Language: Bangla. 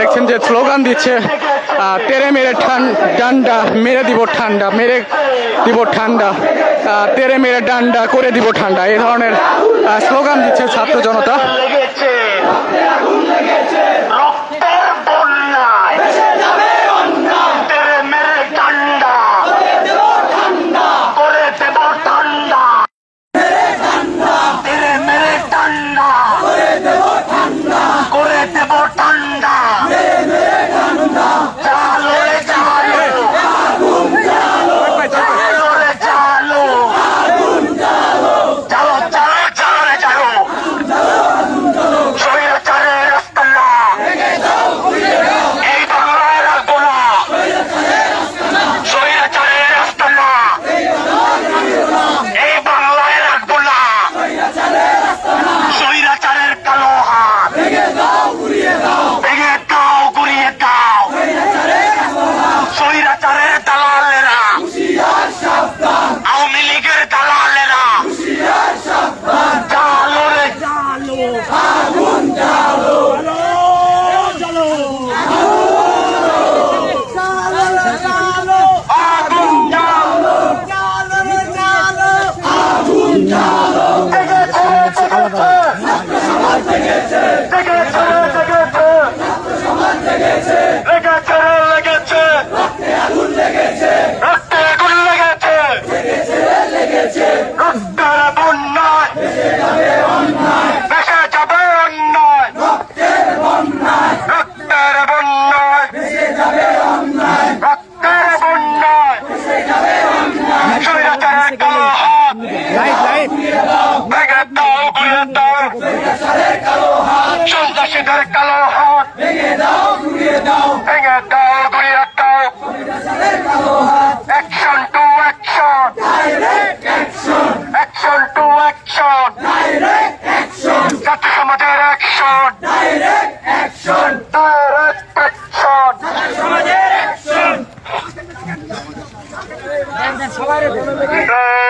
দেখছেন যে স্লোগান দিচ্ছে তেরে মেরে ডান্ডা, মেরে দিব ঠান্ডা, মেরে দিব ঠান্ডা তেরে মেরে ডান্ডা, করে দিব ঠান্ডা। এই ধরনের স্লোগান দিচ্ছে ছাত্র জনতা লেগেছে রক্তের বন্যায় তেরে মেরে ঠান্ডা করে দেব ঠান্ডা তেরে মেরে ঠান্ডা করে দেব ঠান্ডা চালো রে চালো চালো রে চালো চালো চালো চালো রে চালো স্বৈরাচারের রাস্তা না এই বাংলায় রাখব না স্বৈরাচারের রাস্তা না এই বাংলায় রাখব না স্বৈরাচারের কালো হাত ভেঙে দাও গুড়িয়ে দাও স্বৈরাচারের দাও সন্ত্রাসীদের কালো হাত। ভেঙে দাও গুড়িয়ে দাও। Action to action action to action ছাত্র সমাজের অ্যাকশন ডাইরেক্ট অ্যাকশন দিল্লিটা